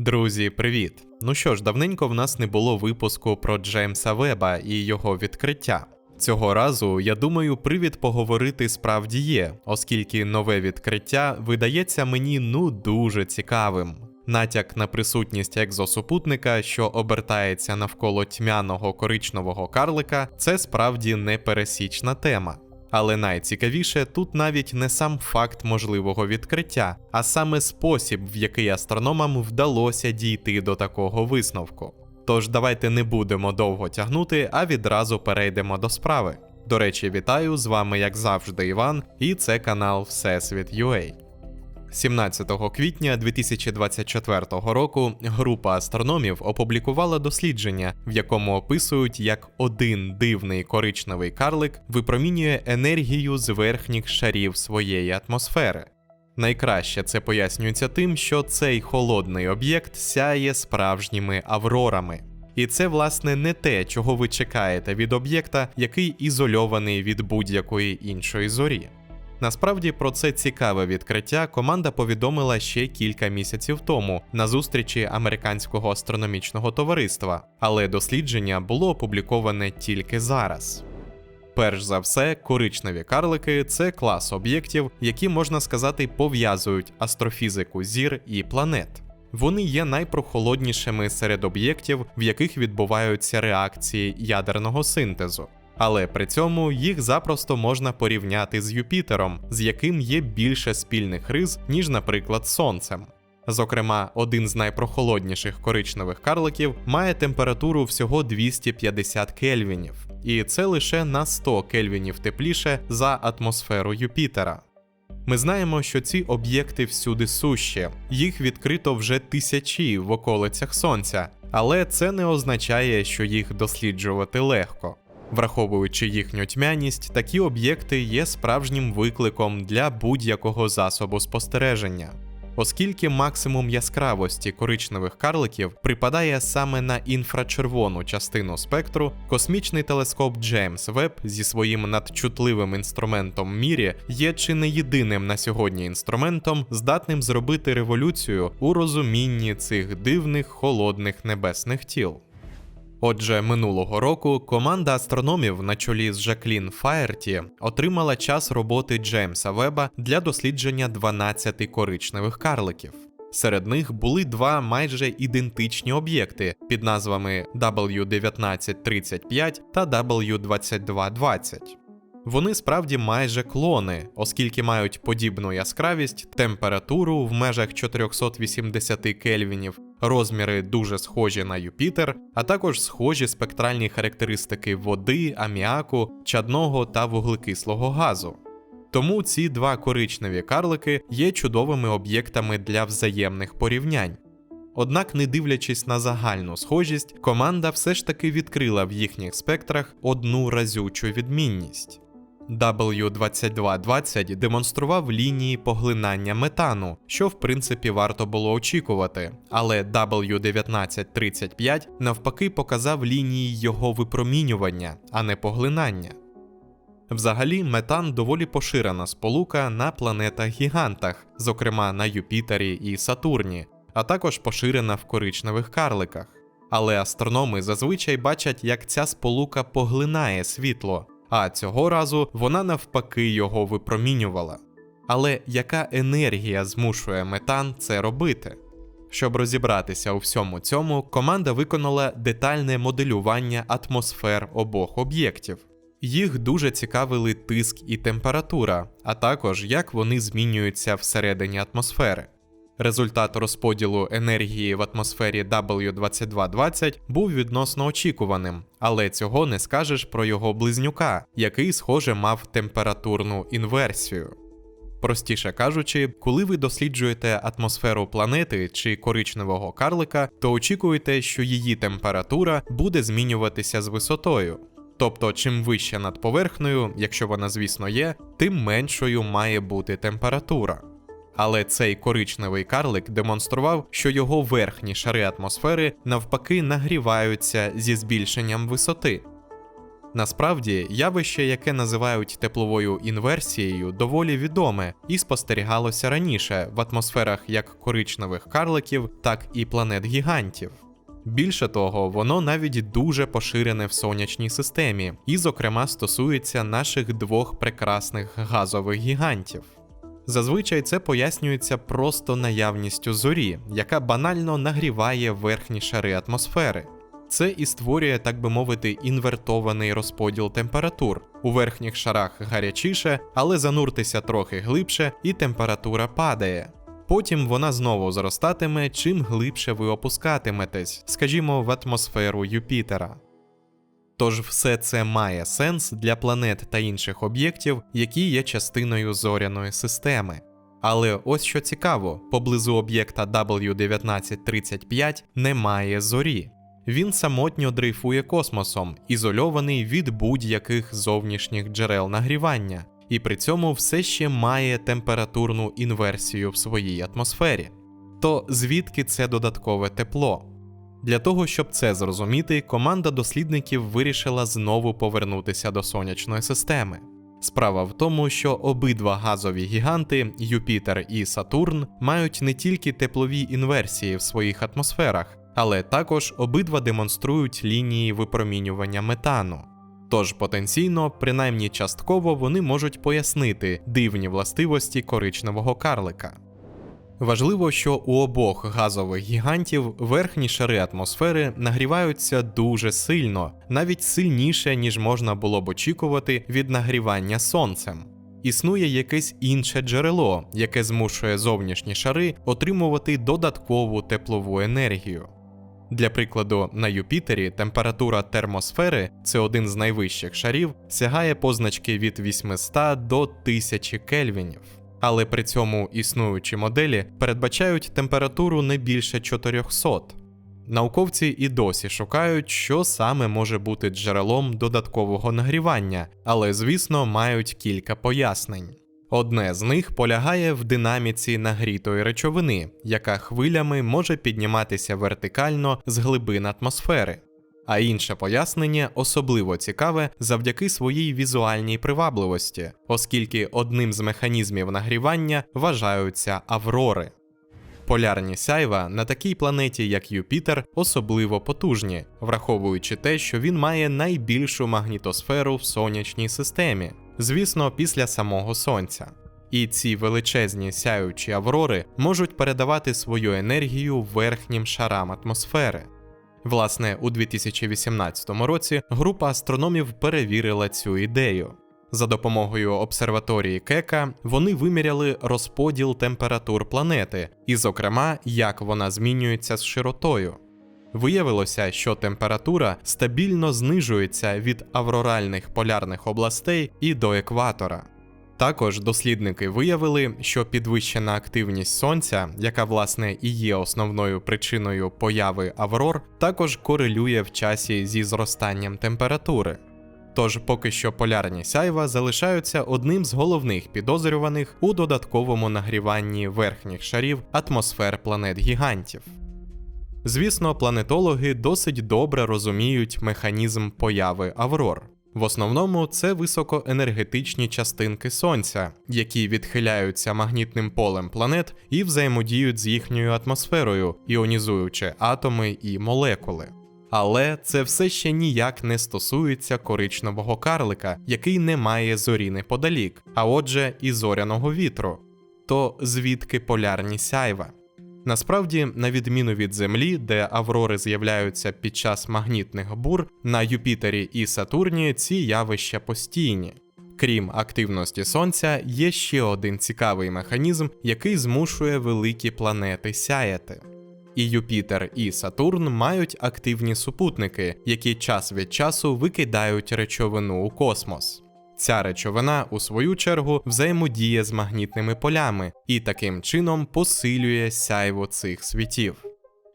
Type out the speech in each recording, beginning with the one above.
Друзі, привіт! Ну що ж, давненько в нас не було випуску про Джеймса Веба і його відкриття. Цього разу, я думаю, привід поговорити справді є, оскільки нове відкриття видається мені ну дуже цікавим. Натяк на присутність екзосупутника, що обертається навколо тьмяного коричневого карлика, це справді непересічна тема. Але найцікавіше тут навіть не сам факт можливого відкриття, а саме спосіб, в який астрономам вдалося дійти до такого висновку. Тож давайте не будемо довго тягнути, а відразу перейдемо до справи. До речі, вітаю з вами, як завжди, Іван, і це канал Всесвіт UA. 17 квітня 2024 року група астрономів опублікувала дослідження, в якому описують, як один дивний коричневий карлик випромінює енергію з верхніх шарів своєї атмосфери. Найкраще це пояснюється тим, що цей холодний об'єкт сяє справжніми аврорами. І це, власне, не те, чого ви чекаєте від об'єкта, який ізольований від будь-якої іншої зорі. Насправді про це цікаве відкриття команда повідомила ще кілька місяців тому на зустрічі американського астрономічного товариства, але дослідження було опубліковане тільки зараз. Перш за все, коричневі карлики це клас об'єктів, які можна сказати пов'язують астрофізику зір і планет. Вони є найпрохолоднішими серед об'єктів, в яких відбуваються реакції ядерного синтезу. Але при цьому їх запросто можна порівняти з Юпітером, з яким є більше спільних рис, ніж, наприклад, Сонцем. Зокрема, один з найпрохолодніших коричневих карликів має температуру всього 250 кельвінів, і це лише на 100 кельвінів тепліше за атмосферу Юпітера. Ми знаємо, що ці об'єкти всюди сущі, їх відкрито вже тисячі в околицях Сонця, але це не означає, що їх досліджувати легко. Враховуючи їхню тьмяність, такі об'єкти є справжнім викликом для будь-якого засобу спостереження. Оскільки максимум яскравості коричневих карликів припадає саме на інфрачервону частину спектру, космічний телескоп Джеймс Веб зі своїм надчутливим інструментом мірі є чи не єдиним на сьогодні інструментом, здатним зробити революцію у розумінні цих дивних холодних небесних тіл. Отже, минулого року команда астрономів на чолі з Жаклін Фаєрті отримала час роботи Джеймса Веба для дослідження 12 коричневих карликів. Серед них були два майже ідентичні об'єкти під назвами W1935 та W2220. Вони справді майже клони, оскільки мають подібну яскравість, температуру в межах 480 кельвінів, розміри дуже схожі на Юпітер, а також схожі спектральні характеристики води, аміаку, чадного та вуглекислого газу. Тому ці два коричневі карлики є чудовими об'єктами для взаємних порівнянь. Однак, не дивлячись на загальну схожість, команда все ж таки відкрила в їхніх спектрах одну разючу відмінність. W2220 демонстрував лінії поглинання метану, що в принципі варто було очікувати, але W1935 навпаки показав лінії його випромінювання, а не поглинання. Взагалі, метан доволі поширена сполука на планетах-гігантах, зокрема на Юпітері і Сатурні, а також поширена в коричневих карликах. Але астрономи зазвичай бачать, як ця сполука поглинає світло а цього разу вона навпаки його випромінювала. Але яка енергія змушує метан це робити? Щоб розібратися у всьому цьому, команда виконала детальне моделювання атмосфер обох об'єктів. Їх дуже цікавили тиск і температура, а також як вони змінюються всередині атмосфери. Результат розподілу енергії в атмосфері W2220 був відносно очікуваним, але цього не скажеш про його близнюка, який, схоже, мав температурну інверсію. Простіше кажучи, коли ви досліджуєте атмосферу планети чи коричневого карлика, то очікуєте, що її температура буде змінюватися з висотою. Тобто, чим вище над поверхнею, якщо вона, звісно, є, тим меншою має бути температура але цей коричневий карлик демонстрував, що його верхні шари атмосфери навпаки нагріваються зі збільшенням висоти. Насправді, явище, яке називають тепловою інверсією, доволі відоме і спостерігалося раніше в атмосферах як коричневих карликів, так і планет гігантів. Більше того, воно навіть дуже поширене в сонячній системі, і, зокрема, стосується наших двох прекрасних газових гігантів. Зазвичай це пояснюється просто наявністю зорі, яка банально нагріває верхні шари атмосфери. Це і створює, так би мовити, інвертований розподіл температур. У верхніх шарах гарячіше, але зануртися трохи глибше, і температура падає. Потім вона знову зростатиме, чим глибше ви опускатиметесь, скажімо, в атмосферу Юпітера. Тож все це має сенс для планет та інших об'єктів, які є частиною зоряної системи. Але ось що цікаво, поблизу об'єкта W1935 немає зорі. Він самотньо дрейфує космосом, ізольований від будь-яких зовнішніх джерел нагрівання, і при цьому все ще має температурну інверсію в своїй атмосфері. То звідки це додаткове тепло? Для того, щоб це зрозуміти, команда дослідників вирішила знову повернутися до сонячної системи. Справа в тому, що обидва газові гіганти Юпітер і Сатурн мають не тільки теплові інверсії в своїх атмосферах, але також обидва демонструють лінії випромінювання метану. Тож потенційно, принаймні частково, вони можуть пояснити дивні властивості коричневого карлика. Важливо, що у обох газових гігантів верхні шари атмосфери нагріваються дуже сильно, навіть сильніше, ніж можна було б очікувати від нагрівання сонцем. Існує якесь інше джерело, яке змушує зовнішні шари отримувати додаткову теплову енергію. Для прикладу, на Юпітері температура термосфери, це один з найвищих шарів, сягає позначки від 800 до 1000 кельвінів. Але при цьому існуючі моделі передбачають температуру не більше 400. Науковці і досі шукають, що саме може бути джерелом додаткового нагрівання, але, звісно, мають кілька пояснень. Одне з них полягає в динаміці нагрітої речовини, яка хвилями може підніматися вертикально з глибин атмосфери. А інше пояснення особливо цікаве завдяки своїй візуальній привабливості, оскільки одним з механізмів нагрівання вважаються аврори. Полярні сяйва на такій планеті, як Юпітер, особливо потужні, враховуючи те, що він має найбільшу магнітосферу в сонячній системі, звісно, після самого Сонця. І ці величезні сяючі аврори можуть передавати свою енергію верхнім шарам атмосфери. Власне, у 2018 році група астрономів перевірила цю ідею. За допомогою обсерваторії Кека вони виміряли розподіл температур планети, і, зокрема, як вона змінюється з широтою. Виявилося, що температура стабільно знижується від авроральних полярних областей і до екватора. Також дослідники виявили, що підвищена активність сонця, яка власне і є основною причиною появи аврор, також корелює в часі зі зростанням температури. Тож поки що полярні сяйва залишаються одним з головних підозрюваних у додатковому нагріванні верхніх шарів атмосфер планет гігантів. Звісно, планетологи досить добре розуміють механізм появи аврор. В основному це високоенергетичні частинки Сонця, які відхиляються магнітним полем планет і взаємодіють з їхньою атмосферою, іонізуючи атоми і молекули. Але це все ще ніяк не стосується коричневого карлика, який не має зорі неподалік, а отже, і зоряного вітру. То звідки полярні сяйва? Насправді, на відміну від Землі, де аврори з'являються під час магнітних бур, на Юпітері і Сатурні ці явища постійні. Крім активності Сонця, є ще один цікавий механізм, який змушує великі планети сяяти. І Юпітер, і Сатурн мають активні супутники, які час від часу викидають речовину у космос. Ця речовина, у свою чергу, взаємодіє з магнітними полями і таким чином посилює сяйво цих світів.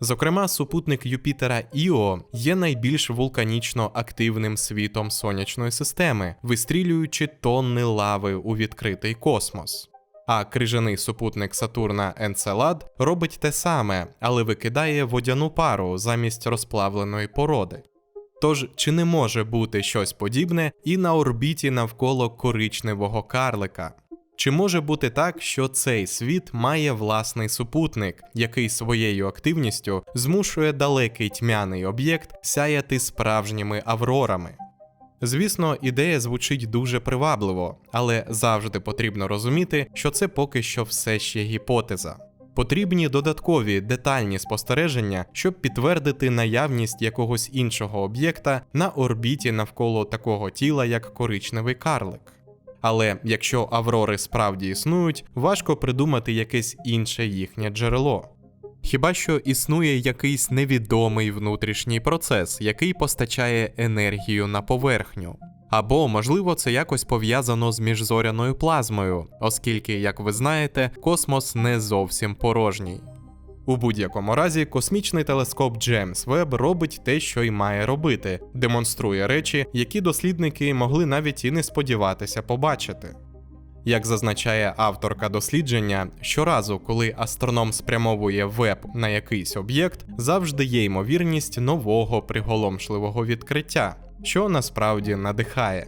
Зокрема, супутник Юпітера Іо є найбільш вулканічно активним світом сонячної системи, вистрілюючи тонни лави у відкритий космос. А крижаний супутник Сатурна Енцелад робить те саме, але викидає водяну пару замість розплавленої породи. Тож чи не може бути щось подібне і на орбіті навколо коричневого карлика? Чи може бути так, що цей світ має власний супутник, який своєю активністю змушує далекий тьмяний об'єкт сяяти справжніми аврорами? Звісно, ідея звучить дуже привабливо, але завжди потрібно розуміти, що це поки що все ще гіпотеза. Потрібні додаткові детальні спостереження, щоб підтвердити наявність якогось іншого об'єкта на орбіті навколо такого тіла, як коричневий карлик. Але якщо аврори справді існують, важко придумати якесь інше їхнє джерело. Хіба що існує якийсь невідомий внутрішній процес, який постачає енергію на поверхню. Або, можливо, це якось пов'язано з міжзоряною плазмою, оскільки, як ви знаєте, космос не зовсім порожній. У будь-якому разі, космічний телескоп Джеймс Веб робить те, що й має робити, демонструє речі, які дослідники могли навіть і не сподіватися побачити. Як зазначає авторка дослідження, щоразу, коли астроном спрямовує веб на якийсь об'єкт, завжди є ймовірність нового приголомшливого відкриття, що насправді надихає.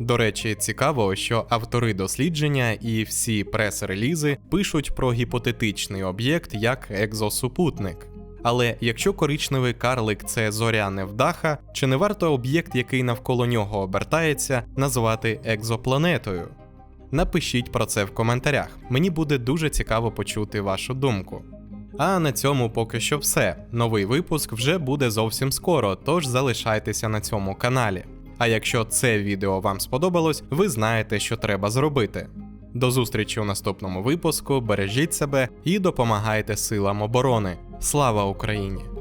До речі, цікаво, що автори дослідження і всі прес-релізи пишуть про гіпотетичний об'єкт як екзосупутник. Але якщо коричневий карлик це зоря невдаха, чи не варто об'єкт, який навколо нього обертається, назвати екзопланетою? Напишіть про це в коментарях. Мені буде дуже цікаво почути вашу думку. А на цьому поки що все. Новий випуск вже буде зовсім скоро, тож залишайтеся на цьому каналі. А якщо це відео вам сподобалось, ви знаєте, що треба зробити. До зустрічі у наступному випуску, бережіть себе і допомагайте силам оборони. Слава Україні!